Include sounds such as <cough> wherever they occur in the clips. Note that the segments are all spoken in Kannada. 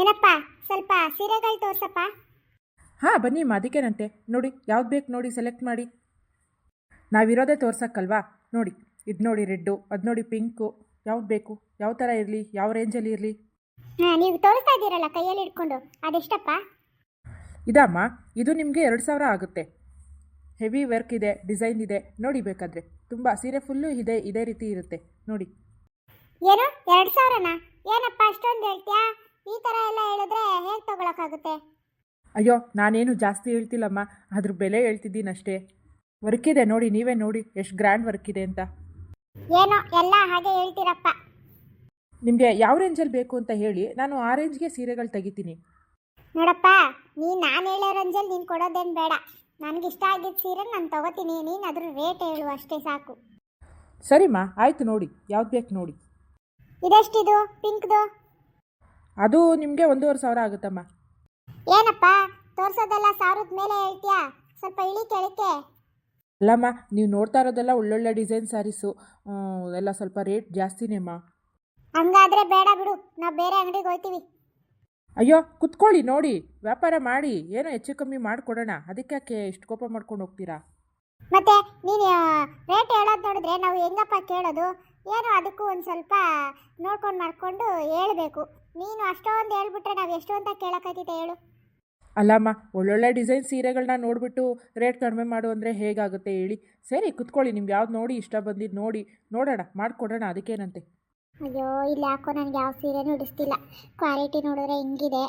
ಏನಪ್ಪ ಸ್ವಲ್ಪ ಸೀರೆಗಳು ತೋರ್ಸಪ್ಪ. ಹಾಂ ಬನ್ನಿ ಅಮ್ಮ ಅದಕ್ಕೇನಂತೆ. ನೋಡಿ ಯಾವ್ದು ಬೇಕು ನೋಡಿ ಸೆಲೆಕ್ಟ್ ಮಾಡಿ. ನಾವಿರೋದೇ ತೋರ್ಸಕ್ಕಲ್ವಾ? ನೋಡಿ ಇದು ನೋಡಿ ರೆಡ್ಡು ಅದು ನೋಡಿ ಪಿಂಕು. ಯಾವ್ದು ಬೇಕು? ಯಾವ ಥರ ಇರಲಿ? ಯಾವ ರೇಂಜಲ್ಲಿ ಇರಲಿ? ಹಾಂ ನೀವು ತೋರಿಸ್ತಾ ಇದ್ದೀರಲ್ಲ ಕೈಯಲ್ಲಿ ಇಟ್ಕೊಂಡು ಅದೆಷ್ಟಪ್ಪ? ಇದಮ್ಮ ಇದು ನಿಮಗೆ ಎರಡು ಸಾವಿರ ಆಗುತ್ತೆ. ಹೆವಿ ವರ್ಕ್ ಇದೆ ಡಿಸೈನ್ ಇದೆ ನೋಡಿ ಬೇಕಾದರೆ. ತುಂಬ ಸೀರೆ ಫುಲ್ಲು ಇದೆ ಇದೇ ರೀತಿ ಇರುತ್ತೆ. ನೋಡಿ. ಏನು? ಎರಡು ಸಾವಿರನಾ? ಏನಪ್ಪ ಅಷ್ಟೊಂದು ಹೇಳ್ತೀಯಾ? ಈ ಥರ ಎಲ್ಲ ಹೇಳಿದ್ರೆ ಹೇಗೆ ತಗೊಳಕ್ಕಾಗುತ್ತೆ? ಅಯ್ಯೋ ನಾನೇನು ಜಾಸ್ತಿ ಹೇಳ್ತಿಲ್ಲಮ್ಮ. ಅದ್ರ ಬೆಲೆ ಹೇಳ್ತಿದ್ದೀನಿ ಅಷ್ಟೇ ವರ್ಕ್ ಇದೆ ನೋಡಿ ನೀವೇ ನೋಡಿ ಎಷ್ಟು ಗ್ರ್ಯಾಂಡ್ ವರ್ಕ್ ಇದೆ ಅಂತ. ಏನೋ ಎಲ್ಲ ಹಾಗೆ ಹೇಳ್ತೀರಪ್ಪ. ನಿಮಗೆ ಯಾವ ರೇಂಜಲ್ಲಿ ಬೇಕು ಅಂತ ಹೇಳಿ ನಾನು ಆ ರೇಂಜ್ಗೆ ಸೀರೆಗಳು ತೆಗಿತೀನಿ. ನೋಡಪ್ಪ ನೀನು ನಾನು ಹೇಳೋ ರಂಜಲ್ಲಿ ನೀನು ಕೊಡೋದೇನು ಬೇಡ. ನನಗೆ ಇಷ್ಟ ಆಗಿದ್ದ ಸೀರೆ ನಾನು ತಗೋತೀನಿ ನೀನು ಅದ್ರ ರೇಟ್ ಹೇಳು ಅಷ್ಟೇ ಸಾಕು. ಸರಿಮ್ಮ ಆಯಿತು ನೋಡಿ ಯಾವ್ದು ಬೇಕು ನೋಡಿ. ಇದೆಷ್ಟಿದು? ಪಿಂಕ್ದು ಅದು ನಿಮಗೆ ಒಂದೂವರೆ ಸಾವಿರ ಆಗುತ್ತಮ್ಮ. ಏನಪ್ಪ ತೋರ್ಸೋದೆಲ್ಲ ಸಾವಿರದ ಮೇಲೆ ಹೇಳ್ತೀಯಾ? ಸ್ವಲ್ಪ ಇಳಿ ಕೆಳಕ್ಕೆ. ಅಲ್ಲಮ್ಮ ನೀವು ನೋಡ್ತಾ ಇರೋದೆಲ್ಲ ಒಳ್ಳೊಳ್ಳೆ ಡಿಸೈನ್ ಸ್ಯಾರೀಸು. ಎಲ್ಲ ಸ್ವಲ್ಪ ರೇಟ್ ಜಾಸ್ತಿನೇ ಅಮ್ಮ ಹಂಗಾದ್ರೆ ಬೇಡ ಬಿಡು ನಾವು ಬೇರೆ ಅಂಗಡಿಗೆ ಹೋಗ್ತೀವಿ ಅಯ್ಯೋ ಕುತ್ಕೊಳ್ಳಿ ನೋಡಿ. ವ್ಯಾಪಾರ ಮಾಡಿ. ಏನೋ ಹೆಚ್ಚು ಕಮ್ಮಿ ಮಾಡಿಕೊಡೋಣ. ಅದಕ್ಕೆ ಯಾಕೆ ಇಷ್ಟು ಕೋಪ ಮಾಡ್ಕೊಂಡು ಹೋಗ್ತೀರಾ? ಮತ್ತೆ ನೀನು ರೇಟ್ ಹೇಳೋದು ನೋಡಿದ್ರೆ ನಾವು ಹೆಂಗಪ್ಪ ಕೇಳೋದು? ಏನೋ ಅದಕ್ಕೂ ಒಂದು ಸ್ವಲ್ಪ ನೋಡ್ಕೊಂಡು ಮಾಡಿಕೊಂಡು ಹೇಳ್ಬೇಕು. ನೀನು ಅಷ್ಟೊಂದು ಹೇಳ್ಬಿಟ್ರೆ ನಾವು ಎಷ್ಟು ಅಂತ ಕೇಳೋಕ್ಕಾಗ್ತೈತೆ ಹೇಳು? ಅಲ್ಲಮ್ಮ ಒಳ್ಳೊಳ್ಳೆ ಡಿಸೈನ್ ಸೀರೆಗಳನ್ನ ನೋಡಿಬಿಟ್ಟು ರೇಟ್ ಕಡಿಮೆ ಮಾಡು ಅಂದರೆ ಹೇಗಾಗುತ್ತೆ ಹೇಳಿ. ಸರಿ ಕುತ್ಕೊಳ್ಳಿ ನಿಮ್ಗೆ ಯಾವ್ದು ನೋಡಿ ಇಷ್ಟ ಬಂದಿದ್ದು ನೋಡಿ. ನೋಡೋಣ ಮಾಡಿಕೊಡೋಣ ಅದಕ್ಕೇನಂತೆ. ಅಯ್ಯೋ ಇಲ್ಲಿ ಯಾಕೋ ನನಗೆ ಯಾವ ಸೀರೆನೂ ಹಿಡಿಸ್ತಿಲ್ಲ ಕ್ವಾಲಿಟಿ ನೋಡಿದ್ರೆ ಹಿಂಗಿದೆ.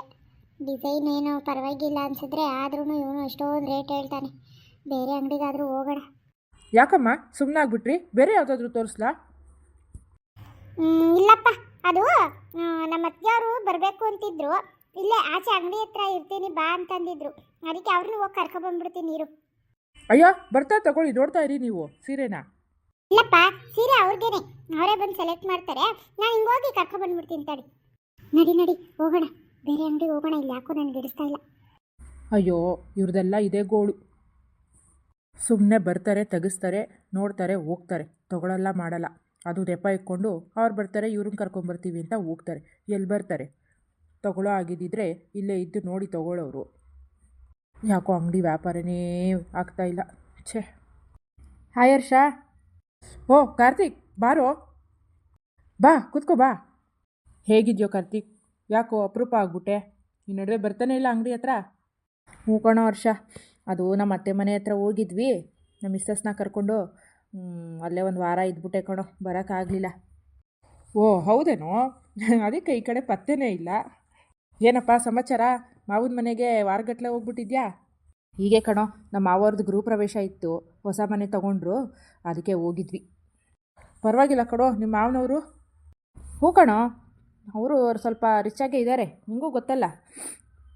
ಡಿಸೈನ್ ಏನು ಪರವಾಗಿಲ್ಲ ಅನ್ಸಿದ್ರೆ ಆದ್ರೂ ಇವನು ಎಷ್ಟೊಂದು ರೇಟ್ ಹೇಳ್ತಾನೆ. ಬೇರೆ ಅಂಗಡಿಗಾದರೂ ಹೋಗೋಣ. ಯಾಕಮ್ಮ ಸುಮ್ಮನಾಗ್ಬಿಟ್ರಿ ಬೇರೆ ಯಾವುದಾದ್ರೂ ತೋರಿಸ್ಲಾ? ಹ್ಮ್, ಇಲ್ಲಪ್ಪ. ಅದು ನಮ್ಮ ಅತ್ತಿಯವರು ಬರಬೇಕು ಅಂತಿದ್ರು. ಇಲ್ಲೇ ಆಚೆ ಅಂಗಡಿ ಹತ್ರ ಇರ್ತೀನಿ ಬಾ ಅಂತಂದಿದ್ರು. ಅದಕ್ಕೆ ಅವ್ರನ್ನ ಹೋಗಿ ಕರ್ಕೊಬಂದ್ಬಿಡ್ತೀನಿ ನೀರು ಅಯ್ಯೋ ಬರ್ತಾ ತಗೊಳ್ಳಿ ನೋಡ್ತಾ ಇರಿ ನೀವು ಸೀರೆನಾ. ಇಲ್ಲಪ್ಪ ಸೀರೆ ಅವ್ರಿಗೇನೆ. ಅವರೇ ಬಂದು ಸೆಲೆಕ್ಟ್ ಮಾಡ್ತಾರೆ. ನಾನು ಹಿಂಗೆ ಹೋಗಿ ಕರ್ಕೊಬಂದ್ಬಿಡ್ತೀನಿ ತಡಿ. ನಡಿ ನಡಿ ಹೋಗೋಣ. ಬೇರೆ ಅಂಗಡಿಗೆ ಹೋಗೋಣ ಇಲ್ಲಿ ಯಾಕೋ ನನಗೆ ಹಿಡಿಸ್ತಾ ಇಲ್ಲ. ಅಯ್ಯೋ ಇವ್ರದೆಲ್ಲ ಇದೇ ಗೋಳು. ಸುಮ್ಮನೆ ಬರ್ತಾರೆ ತೆಗಿಸ್ತಾರೆ ನೋಡ್ತಾರೆ ಹೋಗ್ತಾರೆ. ತಗೊಳಲ್ಲ ಮಾಡಲ್ಲ. ಅದು ದೆಪ್ಪ ಇಟ್ಕೊಂಡು ಅವ್ರು ಬರ್ತಾರೆ, ಇವ್ರನ್ನ ಕರ್ಕೊಂಬರ್ತೀವಿ ಅಂತ ಹೋಗ್ತಾರೆ. ಎಲ್ಲಿ ಬರ್ತಾರೆ? ತಗೊಳ್ಳೋ ಆಗಿದ್ದಿದ್ರೆ ಇಲ್ಲೇ ಇದ್ದು ನೋಡಿ ತಗೊಳ್ಳೋರು ಯಾಕೋ ಅಂಗಡಿ ವ್ಯಾಪಾರನೇ ಆಗ್ತಾಯಿಲ್ಲ ಛೆ. ಹಾಯ್ ಹರ್ಷ. ಓ, ಕಾರ್ತಿಕ್, ಬಾರೋ? ಬಾ, ಕೂತ್ಕೋ, ಬಾ. ಹೇಗಿದ್ಯೋ ಕಾರ್ತಿಕ್? ಯಾಕೋ ಅಪರೂಪ ಆಗ್ಬಿಟ್ಟೆ. ಈ ನಡುವೆ ಬರ್ತಾನೆ ಇಲ್ಲ ಅಂಗಡಿ ಹತ್ರ? ಹ್ಞೂ ಕಣೋ ವರ್ಷ ಅದು ನಮ್ಮ ಅತ್ತೆ ಮನೆ ಹತ್ರ ಹೋಗಿದ್ವಿ. ನಮ್ಮ ಮಿಸ್ಸಸ್ನ ಕರ್ಕೊಂಡು ಅಲ್ಲೇ ಒಂದು ವಾರ ಇದ್ಬಿಟ್ಟೆ ಕಣೋ ಬರೋಕ್ಕಾಗಲಿಲ್ಲ ಓ, ಹೌದೇನೋ? <laughs> ಅದಕ್ಕೆ ಈ ಕಡೆ ಪತ್ತೆನೇ ಇಲ್ಲ. ಏನಪ್ಪ ಸಮಾಚಾರ? ಮಾವನ ಮನೆಗೆ ವಾರಗಟ್ಲೆ ಹೋಗ್ಬಿಟ್ಟಿದ್ಯಾ? ಹೀಗೆ ಕಣೋ, ನಮ್ಮ ಮಾವವ್ರದ್ದು ಗೃಹ ಪ್ರವೇಶ ಇತ್ತು, ಹೊಸ ಮನೆ ತಗೊಂಡ್ರು, ಅದಕ್ಕೆ ಹೋಗಿದ್ವಿ. ಪರವಾಗಿಲ್ಲ ಕಣೋ, ನಿಮ್ಮ ಮಾವನವರು? ಹ್ಞೂ ಕಣೋ, ಅವರು ಸ್ವಲ್ಪ ರಿಚಾಗೇ ಇದ್ದಾರೆ ನಿಮಗೂ ಗೊತ್ತಲ್ಲ.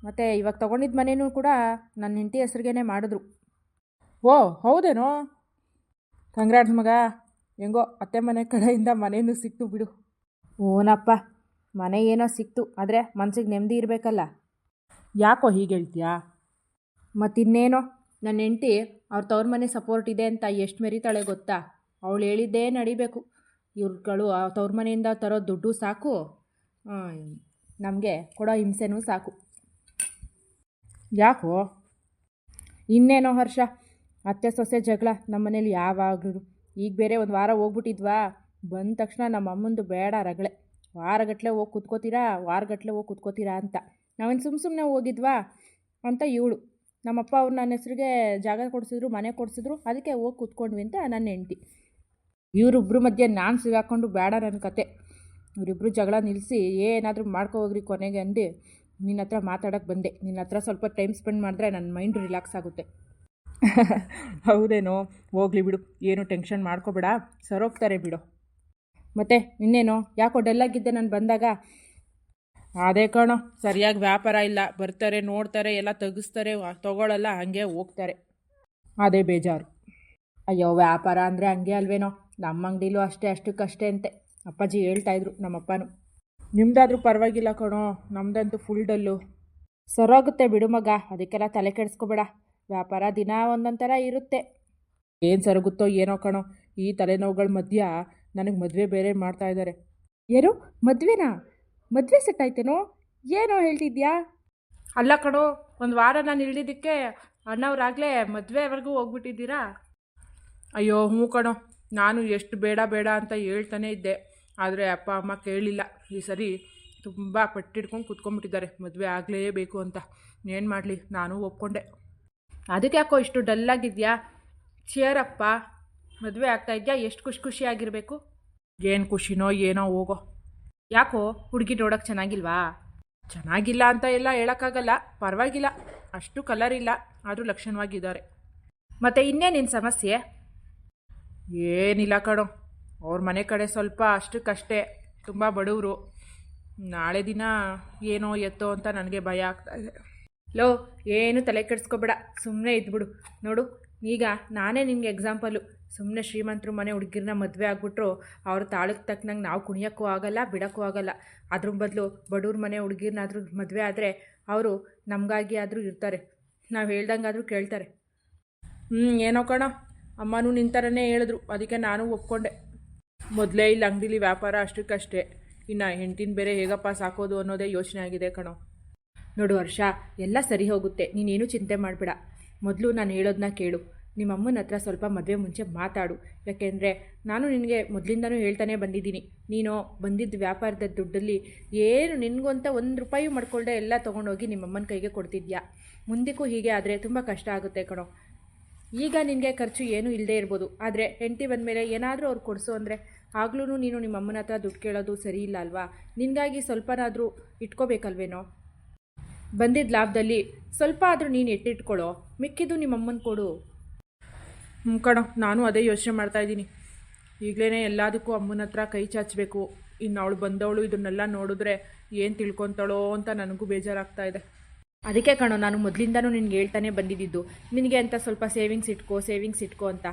ಮತ್ತು ಇವಾಗ ತೊಗೊಂಡಿದ್ದ ಮನೇನೂ ಕೂಡ ನನ್ನ ಹೆಂಡತಿ ಹೆಸ್ರಿಗೇನೆ ಮಾಡಿದ್ರು. ಓ, ಹೌದೇನೋ? ಕಂಗ್ರಾಟ್ಸ್ ಮಗ. ಹೆಂಗೋ ಅತ್ತೆ ಮನೆ ಕಡೆಯಿಂದ ಮನೇನೂ ಸಿಕ್ತು ಬಿಡು. ಓನಪ್ಪ ಮನೆ ಏನೋ ಸಿಕ್ತು ಆದರೆ ಮನ್ಸಿಗೆ ನೆಮ್ಮದಿ ಇರಬೇಕಲ್ಲ. ಯಾಕೋ ಹೀಗೆ ಹೇಳ್ತೀಯಾ? ಮತ್ತಿನ್ನೇನೋ ನನ್ನ ಹೆಂಡತಿ ಅವ್ರ ತವ್ರ ಮನೆ ಸಪೋರ್ಟ್ ಇದೆ ಅಂತ ಎಷ್ಟು ಮೆರಿತಾಳೆ ಗೊತ್ತಾ? ಅವಳು ಹೇಳಿದ್ದೇ ನಡಿಬೇಕು. ಇವ್ರುಗಳು ಆ ತವ್ರ ಮನೆಯಿಂದ ತರೋ ದುಡ್ಡು ಸಾಕು. ನಮಗೆ ಕೊಡೋ ಹಿಂಸೆನೂ ಸಾಕು. ಯಾಕೋ? ಇನ್ನೇನೋ ಹರ್ಷ. ಅತ್ತೆ ಸೊಸೆ ಜಗಳ ನಮ್ಮ ಮನೇಲಿ ಯಾವಾಗಲೂ ಈಗ ಬೇರೆ ಒಂದು ವಾರ ಹೋಗ್ಬಿಟ್ಟಿದ್ವಾ? ಬಂದ ತಕ್ಷಣ ನಮ್ಮ ಅಮ್ಮಂದು ಬೇಡ ರಗಳೆ. ವಾರಗಟ್ಟಲೆ ಹೋಗಿ ಕುತ್ಕೋತೀರಾ? ವಾರಗಟ್ಟಲೆ ಹೋಗಿ ಕುತ್ಕೋತೀರಾ ಅಂತ. ನಾವೇನು ಸುಮ್ಮ ಸುಮ್ಮನೆ ಹೋಗಿದ್ವಾ? ಅಂತ ಇವಳು. ನಮ್ಮಪ್ಪ ಅವ್ರು ನನ್ನ ಹೆಸ್ರಿಗೆ ಜಾಗ ಕೊಡಿಸಿದ್ರು, ಮನೆ ಕೊಡಿಸಿದ್ರು, ಅದಕ್ಕೆ ಹೋಗಿ ಕೂತ್ಕೊಂಡ್ವಿ ಅಂತ ನನ್ನ ಹೆಂಡ್ತಿ. ಇವರಿಬ್ಬರು ಮಧ್ಯೆ ನಾನು ಸಿಗಾಕೊಂಡು ಬೇಡ ನನ್ನ ಕತೆ. ಇವರಿಬ್ಬರು ಜಗಳ ನಿಲ್ಲಿಸಿ ಏನಾದರೂ ಹೋಗ್ರಿ ಕೊನೆಗೆ ಅಂದು ನಿನ್ನ ಹತ್ರ ಮಾತಾಡೋಕ್ಕೆ ಬಂದೆ. ನಿನ್ನ ಹತ್ರ ಸ್ವಲ್ಪ ಟೈಮ್ ಸ್ಪೆಂಡ್ ಮಾಡಿದ್ರೆ ನನ್ನ ಮೈಂಡ್ ರಿಲ್ಯಾಕ್ಸ್ ಆಗುತ್ತೆ. ಹೌದೇನೋ? ಹೋಗ್ಲಿ ಬಿಡು. ಏನು ಟೆನ್ಷನ್ ಮಾಡ್ಕೋಬೇಡ. ಸರೋಗ್ತಾರೆ ಬಿಡು. ಮತ್ತೆ ಇನ್ನೇನೋ? ಯಾಕೋ ಡಲ್ಲಾಗಿದ್ದೆ ನಾನು ಬಂದಾಗ? ಅದೇ ಕಣೋ. ಸರಿಯಾಗಿ ವ್ಯಾಪಾರ ಇಲ್ಲ. ಬರ್ತಾರೆ, ನೋಡ್ತಾರೆ, ಎಲ್ಲ ತೆಗಿಸ್ತಾರೆ ತೊಗೊಳಲ್ಲ, ಹಾಗೆ ಹೋಗ್ತಾರೆ. ಅದೇ ಬೇಜಾರು. ಅಯ್ಯೋ, ವ್ಯಾಪಾರ ಅಂದರೆ ಹಂಗೆ ಅಲ್ವೇನೋ? ನಮ್ಮ ಅಂಗಡಿಲೂ ಅಷ್ಟೇ, ಅಷ್ಟಕ್ಕಷ್ಟೇ ಅಂತೆ. ಅಪ್ಪಾಜಿ ಹೇಳ್ತಾಯಿದ್ರು ನಮ್ಮಪ್ಪನೂ. ನಿಮ್ದಾದ್ರೂ ಪರವಾಗಿಲ್ಲ ಕಣೋ. ನಮ್ದಂತೂ ಫುಲ್ ಡಲ್ಲು ಸರೋಗುತ್ತೆ ಬಿಡು ಮಗ. ಅದಕ್ಕೆಲ್ಲ ತಲೆ ಕೆಡಿಸ್ಕೋಬೇಡ. ವ್ಯಾಪಾರ ದಿನ ಒಂದೊಂಥರ ಥರ ಇರುತ್ತೆ. ಏನು ಸರಗುತ್ತೋ ಏನೋ ಕಣೋ, ಈ ತಲೆನೋವುಗಳ ಮಧ್ಯ ನನಗೆ ಮದುವೆ ಬೇರೆ ಮಾಡ್ತಾ ಇದ್ದಾರೆ ಏನು ಮದುವೆನಾ? ಮದುವೆ ಸೆಟ್ ಆಯ್ತೇನೋ? ಏನೋ ಹೇಳ್ತಿದ್ಯಾ? ಅಲ್ಲ ಕಣೋ, ಒಂದು ವಾರ ನಾನು ಇಳಿದಿದ್ದಕ್ಕೆ ಅಣ್ಣವ್ರಾಗಲೇ ಮದುವೆವರೆಗೂ ಹೋಗ್ಬಿಟ್ಟಿದ್ದೀರಾ? ಅಯ್ಯೋ, ಹ್ಞೂ ಕಣೋ, ನಾನು ಎಷ್ಟು ಬೇಡ ಬೇಡ ಅಂತ ಹೇಳ್ತಾನೆ ಇದ್ದೆ. ಆದರೆ ಅಪ್ಪ ಅಮ್ಮ ಕೇಳಲಿಲ್ಲ ಈ ಸರಿ ತುಂಬ ಪಟ್ಟಿಡ್ಕೊಂಡು ಕುತ್ಕೊಂಡ್ಬಿಟ್ಟಿದ್ದಾರೆ. ಮದುವೆ ಆಗಲೇಬೇಕು ಅಂತ. ಏನು ಮಾಡಲಿ, ನಾನು ಒಪ್ಕೊಂಡೆ. ಅದಕ್ಕೆ ಯಾಕೋ ಇಷ್ಟು ಡಲ್ಲಾಗಿದೆಯಾ? ಚೇರಪ್ಪ ಮದುವೆ ಆಗ್ತಾ ಇದೆಯಾ? ಎಷ್ಟು ಖುಷಿ ಖುಷಿಯಾಗಿರಬೇಕು? ಏನು ಖುಷಿನೋ ಏನೋ ಹೋಗೋ. ಯಾಕೋ ಹುಡುಗಿ ನೋಡೋಕೆ ಚೆನ್ನಾಗಿಲ್ವಾ? ಚೆನ್ನಾಗಿಲ್ಲ ಅಂತ ಎಲ್ಲ ಹೇಳೋಕ್ಕಾಗಲ್ಲ. ಪರವಾಗಿಲ್ಲ. ಅಷ್ಟು ಕಲರ್ ಇಲ್ಲ. ಆದರೂ ಲಕ್ಷಣವಾಗಿದ್ದಾರೆ. ಮತ್ತು ಇನ್ನೇ ನಿನ್ನ ಸಮಸ್ಯೆ? ಏನಿಲ್ಲ ಕಣೋ. ಅವ್ರ ಮನೆ ಕಡೆ ಸ್ವಲ್ಪ ಅಷ್ಟಕ್ಕಷ್ಟೇ. ತುಂಬ ಬಡವರು. ನಾಳೆ ದಿನ ಏನೋ ಎತ್ತೋ ಅಂತ ನನಗೆ ಭಯ ಆಗ್ತಾಯಿದೆ ಲೋ, ಏನು ತಲೆ ಕೆಡಿಸ್ಕೊಬೇಡ ಸುಮ್ಮನೆ ಇದ್ಬಿಡು. ನೋಡು, ಈಗ ನಾನೇ ನಿಮಗೆ ಎಕ್ಸಾಂಪಲು ಸುಮ್ಮನೆ ಶ್ರೀಮಂತರು ಮನೆ ಹುಡುಗಿರನ್ನ ಮದುವೆ ಆಗಿಬಿಟ್ರು, ಅವ್ರ ತಾಳಕ್ಕೆ ತಕ್ಕನಂಗೆ ನಾವು ಕುಣಿಯೋಕ್ಕೂ ಆಗಲ್ಲ, ಬಿಡೋಕ್ಕೂ ಆಗಲ್ಲ. ಅದ್ರ ಬದಲು ಬಡವ್ರ ಮನೆ ಹುಡುಗಿರನ್ನಾದರೂ ಮದುವೆ ಆದರೆ ಅವರು ನಮಗಾಗಿ ಆದರೂ ಇರ್ತಾರೆ. ನಾವು ಹೇಳ್ದಂಗಾದರೂ ಕೇಳ್ತಾರೆ. ಹ್ಞೂ ಏನೋ ಕಣ, ಅಮ್ಮನೂ ನಿಂತರನೇ ಹೇಳಿದ್ರು, ಅದಕ್ಕೆ ನಾನು ಒಪ್ಕೊಂಡೆ. ಮೊದಲೇ ಇಲ್ಲಿ ಅಂಗಡಿಲಿ ವ್ಯಾಪಾರ ಅಷ್ಟಕ್ಕಷ್ಟೇ. ಇನ್ನು ಹೆಂಡ್ತಿನ ಬೇರೆ ಹೇಗಪ್ಪ ಸಾಕೋದು ಅನ್ನೋದೇ ಯೋಚನೆ ಆಗಿದೆ ಕಣೋ. ನೋಡು ವರ್ಷ ಎಲ್ಲ ಸರಿ ಹೋಗುತ್ತೆ, ನೀನೇನು ಚಿಂತೆ ಮಾಡಬೇಡ. ಮೊದಲು ನಾನು ಹೇಳೋದನ್ನ ಕೇಳು. ನಿಮ್ಮಮ್ಮನ ಹತ್ರ ಸ್ವಲ್ಪ ಮದುವೆ ಮುಂಚೆ ಮಾತಾಡು. ಯಾಕೆಂದರೆ ನಾನು ನಿನಗೆ ಮೊದಲಿಂದನೂ ಹೇಳ್ತಾನೆ ಬಂದಿದ್ದೀನಿ. ನೀನು ಬಂದಿದ್ದ ವ್ಯಾಪಾರದ ದುಡ್ಡಲ್ಲಿ ಏನು ನಿನಗಂತ ಒಂದು ರೂಪಾಯಿ ಮಾಡ್ಕೊಳ್ಳದೆ ಎಲ್ಲ ತೊಗೊಂಡೋಗಿ ನಿಮ್ಮಮ್ಮನ ಕೈಗೆ ಕೊಡ್ತಿದ್ಯಾ? ಮುಂದಕ್ಕೂ ಹೀಗೆ ಆದರೆ ತುಂಬ ಕಷ್ಟ ಆಗುತ್ತೆ ಕಣೋ. ಈಗ ನಿನಗೆ ಖರ್ಚು ಏನೂ ಇಲ್ಲದೆ ಇರ್ಬೋದು. ಆದರೆ ಹೆಂಡತಿ ಬಂದಮೇಲೆ ಏನಾದರೂ ಅವ್ರು ಕೊಡಿಸು ಅಂದರೆ ಆಗ್ಲೂ ನೀನು ನಿಮ್ಮಮ್ಮನ ಹತ್ರ ದುಡ್ಡು ಕೇಳೋದು ಸರಿ ಇಲ್ಲ ಅಲ್ವಾ? ನಿನಗಾಗಿ ಸ್ವಲ್ಪನಾದರೂ ಇಟ್ಕೋಬೇಕಲ್ವೇನೋ? ಬಂದಿದ್ದ ಲಾಭದಲ್ಲಿ ಸ್ವಲ್ಪ ಆದರೂ ನೀನು ಎಟ್ಟಿಟ್ಕೊಳು ಮಿಕ್ಕಿದ್ದು ನಿಮ್ಮ ಅಮ್ಮನ ಕೊಡು. ಹ್ಞೂ ಕಣೋ ನಾನು ಅದೇ ಯೋಚನೆ ಮಾಡ್ತಾ ಇದ್ದೀನಿ. ಈಗಲೇ ಎಲ್ಲದಕ್ಕೂ ಅಮ್ಮನ ಹತ್ರ ಕೈ ಚಾಚಬೇಕು. ಇನ್ನು ಅವಳು ಬಂದವಳು ಇದನ್ನೆಲ್ಲ ನೋಡಿದ್ರೆ ಏನು ತಿಳ್ಕೊತಾಳೋ ಅಂತ ನನಗೂ ಬೇಜಾರಾಗ್ತಾ ಇದೆ. ಅದಕ್ಕೆ ಕಣೋ ನಾನು ಮೊದಲಿಂದನೂ ನಿನಗೆ ಹೇಳ್ತಾನೆ ಬಂದಿದ್ದು. ನಿನಗೆ ಅಂತ ಸ್ವಲ್ಪ ಸೇವಿಂಗ್ಸ್ ಇಟ್ಕೋ ಸೇವಿಂಗ್ಸ್ ಇಟ್ಕೋ ಅಂತ.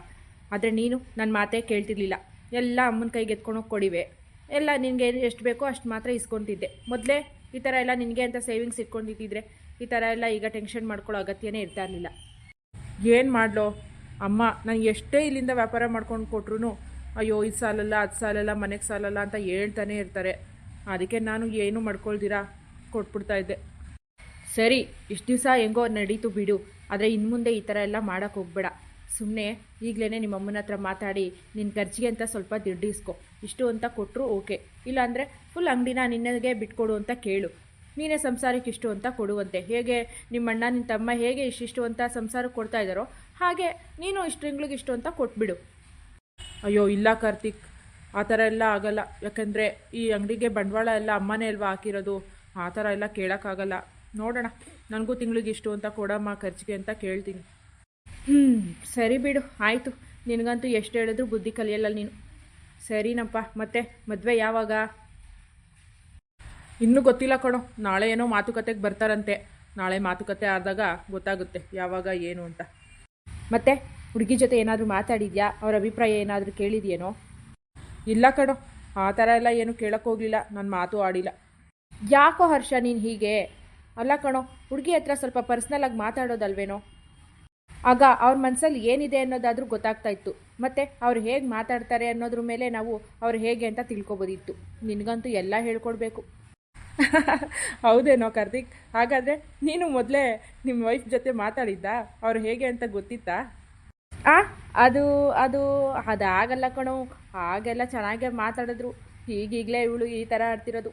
ಆದರೆ ನೀನು ನನ್ನ ಮಾತೇ ಕೇಳ್ತಿರ್ಲಿಲ್ಲ. ಎಲ್ಲ ಅಮ್ಮನ ಕೈಗೆ ಎತ್ಕೊಂಡೋಗಿ ಕೊಡಿವೆ. ಎಲ್ಲ ನಿನಗೆ ಎಷ್ಟು ಬೇಕೋ ಅಷ್ಟು ಮಾತ್ರ ಇಸ್ಕೊತಿದ್ದೆ. ಮೊದಲೇ ಈ ಥರ ಎಲ್ಲ ನಿನಗೆ ಅಂತ ಸೇವಿಂಗ್ಸ್ ಇಟ್ಕೊಂಡಿದ್ದಿದ್ರೆ ಈ ಥರ ಎಲ್ಲ ಈಗ ಟೆನ್ಷನ್ ಮಾಡ್ಕೊಳ್ಳೋ ಅಗತ್ಯನೇ ಇರ್ತಾ ಇರಲಿಲ್ಲ. ಏನು ಮಾಡಲೋ? ಅಮ್ಮ, ನಾನು ಎಷ್ಟೇ ಇಲ್ಲಿಂದ ವ್ಯಾಪಾರ ಮಾಡ್ಕೊಂಡು ಕೊಟ್ರು ಅಯ್ಯೋ, ಇದು ಸಾಲಲ್ಲ, ಅದು ಸಾಲಲ್ಲ, ಮನೆಗೆ ಸಾಲಲ್ಲ ಅಂತ ಹೇಳ್ತಾನೆ ಇರ್ತಾರೆ. ಅದಕ್ಕೆ ನಾನು ಏನು ಮಾಡ್ಕೊಳ್ದಿರಾ? ಕೊಟ್ಬಿಡ್ತಾ ಇದ್ದೆ. ಸರಿ, ಇಷ್ಟು ದಿವಸ ಹೆಂಗೋ ನಡೀತು ಬಿಡು. ಆದರೆ ಇನ್ನು ಮುಂದೆ ಈ ಥರ ಎಲ್ಲ ಮಾಡೋಕ್ಕೆ ಹೋಗ್ಬೇಡ. ಸುಮ್ಮನೆ ಈಗಲೇ ನಿಮ್ಮ ಅಮ್ಮನ ಹತ್ರ ಮಾತಾಡಿ ನಿನ್ನ ಖರ್ಚಿಗೆ ಅಂತ ಸ್ವಲ್ಪ ದುಡ್ಡು ಇಸ್ಕೊ ಇಷ್ಟು ಅಂತ ಕೊಟ್ಟರು ಓಕೆ. ಇಲ್ಲಾಂದರೆ ಫುಲ್ ಅಂಗಡಿನ ನಿನ್ನಗೆ ಬಿಟ್ಕೊಡು ಅಂತ ಕೇಳು. ನೀನೇ ಸಂಸಾರಕ್ಕೆ ಇಷ್ಟು ಅಂತ ಕೊಡುವಂತೆ. ಹೇಗೆ ನಿಮ್ಮ ಅಣ್ಣ ನಿನ್ನ ತಮ್ಮ ಹೇಗೆ ಇಷ್ಟಿಷ್ಟು ಅಂತ ಸಂಸಾರಕ್ಕೆ ಕೊಡ್ತಾ ಇದ್ದಾರೋ, ಹಾಗೆ ನೀನು ಇಷ್ಟು ತಿಂಗಳಿಗೆ ಇಷ್ಟು ಅಂತ ಕೊಟ್ಬಿಡು. ಅಯ್ಯೋ, ಇಲ್ಲ ಕಾರ್ತಿಕ್. ಆ ಥರ ಎಲ್ಲ ಆಗಲ್ಲ. ಯಾಕಂದರೆ ಈ ಅಂಗಡಿಗೆ ಬಂಡವಾಳ ಎಲ್ಲ ಅಮ್ಮನೇ ಅಲ್ವಾ ಹಾಕಿರೋದು? ಆ ಥರ ಎಲ್ಲ ಕೇಳೋಕ್ಕಾಗಲ್ಲ. ನೋಡೋಣ. ನನಗೂ ತಿಂಗಳಿಗೆ ಇಷ್ಟು ಅಂತ ಕೊಡಮ್ಮ ಖರ್ಚಿಗೆ ಅಂತ ಕೇಳ್ತೀನಿ. ಹ್ಞೂ ಸರಿ ಬಿಡು, ಆಯಿತು. ನಿನಗಂತೂ ಎಷ್ಟು ಹೇಳಿದ್ರು ಬುದ್ಧಿ ಕಲಿಯಲ್ಲ ನೀನು. ಸರಿನಪ್ಪ, ಮತ್ತೆ ಮದುವೆ ಯಾವಾಗ? ಇನ್ನೂ ಗೊತ್ತಿಲ್ಲ ಕಣೋ, ನಾಳೆ ಏನೋ ಮಾತುಕತೆಗೆ ಬರ್ತಾರಂತೆ. ನಾಳೆ ಮಾತುಕತೆ ಆದಾಗ ಗೊತ್ತಾಗುತ್ತೆ ಯಾವಾಗ, ಏನು ಅಂತ. ಮತ್ತೆ, ಹುಡುಗಿ ಜೊತೆ ಏನಾದರೂ ಮಾತಾಡಿದ್ಯಾ? ಅವ್ರ ಅಭಿಪ್ರಾಯ ಏನಾದರೂ ಕೇಳಿದ್ಯೇನೋ? ಇಲ್ಲ ಕಣೋ, ಆ ಥರ ಎಲ್ಲ ಏನು ಕೇಳಕ್ಕೆ ಹೋಗಲಿಲ್ಲ ನನ್ನ ಮಾತು ಆಡಿಲ್ಲ. ಯಾಕೋ ಹರ್ಷ ನೀನು ಹೀಗೆ? ಅಲ್ಲ ಕಣೋ, ಹುಡುಗಿ ಹತ್ರ ಸ್ವಲ್ಪ ಪರ್ಸ್ನಲಾಗಿ ಮಾತಾಡೋದಲ್ವೇನೋ? ಆಗ ಅವ್ರ ಮನಸ್ಸಲ್ಲಿ ಏನಿದೆ ಅನ್ನೋದಾದರೂ ಗೊತ್ತಾಗ್ತಾ ಇತ್ತು. ಮತ್ತು ಅವ್ರು ಹೇಗೆ ಮಾತಾಡ್ತಾರೆ ಅನ್ನೋದ್ರ ಮೇಲೆ ನಾವು ಅವ್ರು ಹೇಗೆ ಅಂತ ತಿಳ್ಕೊಬೋದಿತ್ತು. ನಿನಗಂತೂ ಎಲ್ಲ ಹೇಳ್ಕೊಡ್ಬೇಕು. <laughs> ಹೌದೇನೋ ಕಾರ್ತಿಕ್? ಹಾಗಾದರೆ ನೀನು ಮೊದಲೇ ನಿಮ್ಮ ವೈಫ್ ಜೊತೆ ಮಾತಾಡಿದ್ದ? ಅವ್ರು ಹೇಗೆ ಅಂತ ಗೊತ್ತಿತ್ತಾ? ಆ, ಅದು ಅದು, ಅದಾಗಲ್ಲ ಕಣೋ. ಹಾಗೆಲ್ಲ ಚೆನ್ನಾಗೇ ಮಾತಾಡಿದ್ರು. ಈಗೀಗಲೇ ಇವಳು ಈ ಥರ ಆಡ್ತಿರೋದು.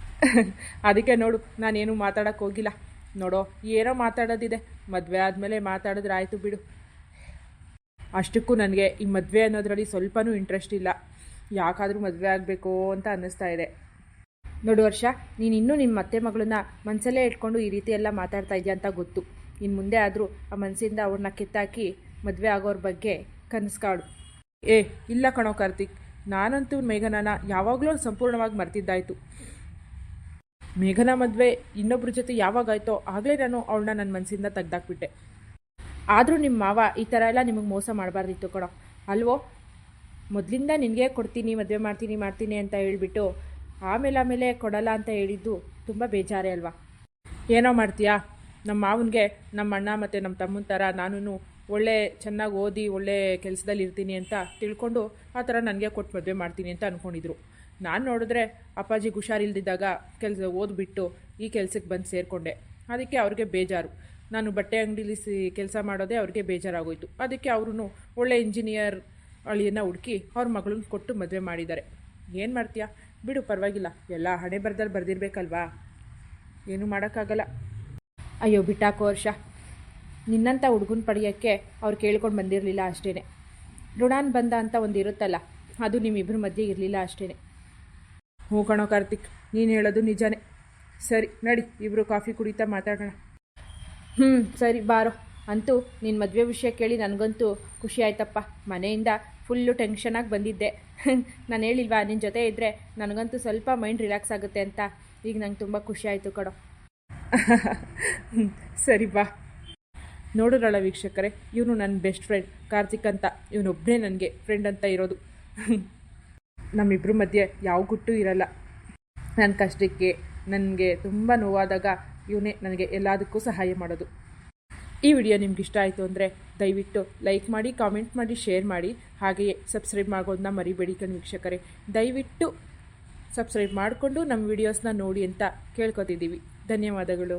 <laughs> ಅದಕ್ಕೆ ನೋಡು, ನಾನೇನು ಮಾತಾಡೋಕ್ಕೆ ಹೋಗಿಲ್ಲ. ನೋಡೋ, ಏನೋ ಮಾತಾಡೋದಿದೆ. ಮದುವೆ ಆದಮೇಲೆ ಮಾತಾಡಿದ್ರೆ ಆಯಿತು ಬಿಡು. ಅಷ್ಟಕ್ಕೂ ನನಗೆ ಈ ಮದುವೆ ಅನ್ನೋದರಲ್ಲಿ ಸ್ವಲ್ಪನೂ ಇಂಟ್ರೆಸ್ಟ್ ಇಲ್ಲ. ಯಾಕಾದರೂ ಮದುವೆ ಆಗಬೇಕು ಅಂತ ಅನ್ನಿಸ್ತಾ ಇದೆ. ನೋಡು ವರ್ಷ, ನೀನು ಇನ್ನೂ ನಿಮ್ಮ ಅತ್ತೆ ಮಗಳನ್ನ ಮನಸಲ್ಲೇ ಇಟ್ಕೊಂಡು ಈ ರೀತಿ ಎಲ್ಲ ಮಾತಾಡ್ತಾ ಇದೆಯಾ ಅಂತ ಗೊತ್ತು. ಇನ್ನು ಮುಂದೆ ಆದರೂ ಆ ಮನಸ್ಸಿಂದ ಅವ್ರನ್ನ ಕಿತ್ತಾಕಿ ಮದುವೆ ಆಗೋರ ಬಗ್ಗೆ ಕನಸು ಕಾಡು ಏ, ಇಲ್ಲ ಕಣೋ ಕಾರ್ತಿಕ್. ನಾನಂತೂ ಮೇಘನನ ಯಾವಾಗಲೂ ಸಂಪೂರ್ಣವಾಗಿ ಮರ್ತಿದ್ದಾಯಿತು. ಮೇಘನ ಮದುವೆ ಇನ್ನೊಬ್ಬರ ಜೊತೆ ಯಾವಾಗಾಯ್ತೋ ಆಗಲೇ ನಾನು ಅವಳನ್ನ ನನ್ನ ಮನಸ್ಸಿಂದ ತೆಗ್ದಾಕ್ಬಿಟ್ಟೆ. ಆದರೂ ನಿಮ್ಮ ಮಾವ ಈ ಥರ ಎಲ್ಲ ನಿಮಗೆ ಮೋಸ ಮಾಡಬಾರ್ದಿತ್ತು ಕಣೋ. ಅಲ್ವೋ? ಮೊದಲಿಂದ ನಿನಗೆ ಕೊಡ್ತೀನಿ, ಮದುವೆ ಮಾಡ್ತೀನಿ ಮಾಡ್ತೀನಿ ಅಂತ ಹೇಳ್ಬಿಟ್ಟು ಆಮೇಲೆ ಆಮೇಲೆ ಕೊಡಲ್ಲ ಅಂತ ಹೇಳಿದ್ದು ತುಂಬ ಬೇಜಾರೇ ಅಲ್ವಾ? ಏನೋ ಮಾಡ್ತೀಯಾ? ನಮ್ಮ ಮಾವನಿಗೆ ನಮ್ಮ ಅಣ್ಣ ಮತ್ತು ನಮ್ಮ ತಮ್ಮನ ಥರ ನಾನು ಒಳ್ಳೆ ಚೆನ್ನಾಗಿ ಓದಿ ಒಳ್ಳೆ ಕೆಲಸದಲ್ಲಿ ಇರ್ತೀನಿ ಅಂತ ತಿಳ್ಕೊಂಡು ಆ ಥರ ನನಗೆ ಕೊಟ್ಟು ಮದುವೆ ಮಾಡ್ತೀನಿ ಅಂತ ಅಂದ್ಕೊಂಡಿದ್ರು ನಾನು ನೋಡಿದ್ರೆ ಅಪ್ಪಾಜಿ ಹುಷಾರಿಲ್ದಿದ್ದಾಗ ಕೆಲಸ ಓದ್ಬಿಟ್ಟು ಈ ಕೆಲಸಕ್ಕೆ ಬಂದು ಸೇರಿಕೊಂಡೆ. ಅದಕ್ಕೆ ಅವ್ರಿಗೆ ಬೇಜಾರು. ನಾನು ಬಟ್ಟೆ ಅಂಗಡಿಲಿ ಸಿ ಕೆಲಸ ಮಾಡೋದೇ ಅವ್ರಿಗೆ ಬೇಜಾರಾಗೋಯಿತು. ಅದಕ್ಕೆ ಅವರು ಒಳ್ಳೆ ಇಂಜಿನಿಯರ್ ಅಳಿಯನ್ನು ಹುಡುಕಿ ಅವ್ರ ಮಗಳನ್ನ ಕೊಟ್ಟು ಮದುವೆ ಮಾಡಿದ್ದಾರೆ. ಏನು ಮಾಡ್ತೀಯಾ? ಬಿಡು, ಪರವಾಗಿಲ್ಲ. ಎಲ್ಲ ಹಣೆ ಬರ್ದಲ್ಲಿ ಬರೆದಿರ್ಬೇಕಲ್ವಾ? ಏನೂ ಮಾಡೋಕ್ಕಾಗಲ್ಲ. ಅಯ್ಯೋ, ಬಿಟ್ಟಾಕೋ ವರ್ಷ ನಿನ್ನಂಥ ಹುಡುಗನ ಪಡೆಯೋಕ್ಕೆ ಅವ್ರು ಕೇಳ್ಕೊಂಡು ಬಂದಿರಲಿಲ್ಲ ಅಷ್ಟೇ ಋಣಾನ್ ಬಂದ ಅಂತ ಒಂದು ಇರುತ್ತಲ್ಲ, ಅದು ನಿಮ್ಮಿಬ್ಬರ ಮಧ್ಯೆ ಇರಲಿಲ್ಲ ಅಷ್ಟೇ ಹ್ಞೂ ಕಣೋ ಕಾರ್ತಿಕ್, ನೀನು ಹೇಳೋದು ನಿಜಾನೇ. ಸರಿ, ನಡಿ ಇಬ್ಬರು ಕಾಫಿ ಕುಡಿತಾ ಮಾತಾಡೋಣ. ಹ್ಞೂ, ಸರಿ, ಬಾರೋ. ಅಂತೂ ನಿನ್ನ ಮದುವೆ ವಿಷಯ ಕೇಳಿ ನನಗಂತೂ ಖುಷಿ ಆಯ್ತಪ್ಪ. ಮನೆಯಿಂದ ಫುಲ್ಲು ಟೆನ್ಷನಾಗಿ ಬಂದಿದ್ದೆ. <laughs> ನಾನು ಹೇಳಿಲ್ವಾ ನಿನ್ನ ಜೊತೆ ಇದ್ದರೆ ನನಗಂತೂ ಸ್ವಲ್ಪ ಮೈಂಡ್ ರಿಲ್ಯಾಕ್ಸ್ ಆಗುತ್ತೆ ಅಂತ. ಈಗ ನಂಗೆ ತುಂಬ ಖುಷಿ ಆಯಿತು ಕಡೋ <laughs> ಸರಿ, ಬಾ. ನೋಡಿದ್ರಲ್ಲ ವೀಕ್ಷಕರೇ, ಇವನು ನನ್ನ ಬೆಸ್ಟ್ ಫ್ರೆಂಡ್, ಕಾರ್ತಿಕ್ ಅಂತ. ಇವನೊಬ್ಬನೇ ನನಗೆ ಫ್ರೆಂಡ್ ಅಂತ ಇರೋದು. <laughs> ನಮ್ಮಿಬ್ಬರ ಮಧ್ಯೆ ಯಾವ ಗುಟ್ಟು ಇರಲ್ಲ. ನನ್ನ ಕಷ್ಟಕ್ಕೆ, ನನಗೆ ತುಂಬ ನೋವಾದಾಗ ಇವನೇ ನನಗೆ ಎಲ್ಲದಕ್ಕೂ ಸಹಾಯ ಮಾಡೋದು. ಈ ವಿಡಿಯೋ ನಿಮ್ಗೆ ಇಷ್ಟ ಆಯಿತು ಅಂದರೆ ದಯವಿಟ್ಟು ಲೈಕ್ ಮಾಡಿ, ಕಾಮೆಂಟ್ ಮಾಡಿ, ಶೇರ್ ಮಾಡಿ. ಹಾಗೆಯೇ ಸಬ್ಸ್ಕ್ರೈಬ್ ಮಾಡೋದನ್ನ ಮರಿಬೇಡಿ ಕಣ್ ವೀಕ್ಷಕರೇ. ದಯವಿಟ್ಟು ಸಬ್ಸ್ಕ್ರೈಬ್ ಮಾಡಿಕೊಂಡು ನಮ್ಮ ವಿಡಿಯೋಸ್ನ ನೋಡಿ ಅಂತ ಕೇಳ್ಕೊತಿದ್ದೀವಿ. ಧನ್ಯವಾದಗಳು.